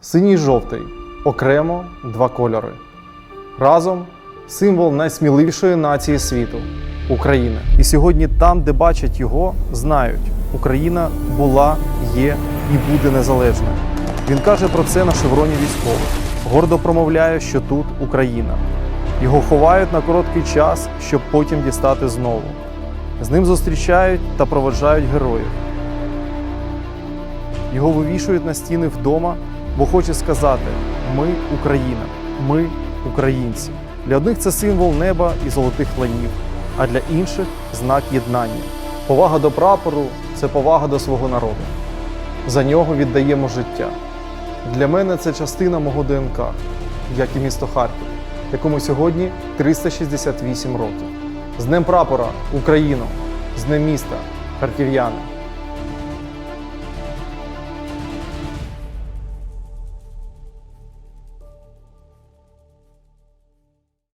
Синій й жовтий окремо два кольори. Разом символ найсміливішої нації світу України. І сьогодні там, де бачать його, знають, Україна була, є і буде незалежною. Він каже про це на шевроні військових. Гордо промовляє, що тут Україна. Його ховають на короткий час, щоб потім дістати знову. З ним зустрічають та проведжають героїв. Його вивішують на стіни вдома, бо хоче сказати: ми Україна, ми українці. Для одних це символ неба і золотих ланів, а для інших знак єднання. Повага до прапору це повага до свого народу. За нього віддаємо життя. Для мене це частина мого ДНК, як і місто Харків, якому сьогодні 368 років. З Днем прапора Україну! З Днем міста, харків'яни!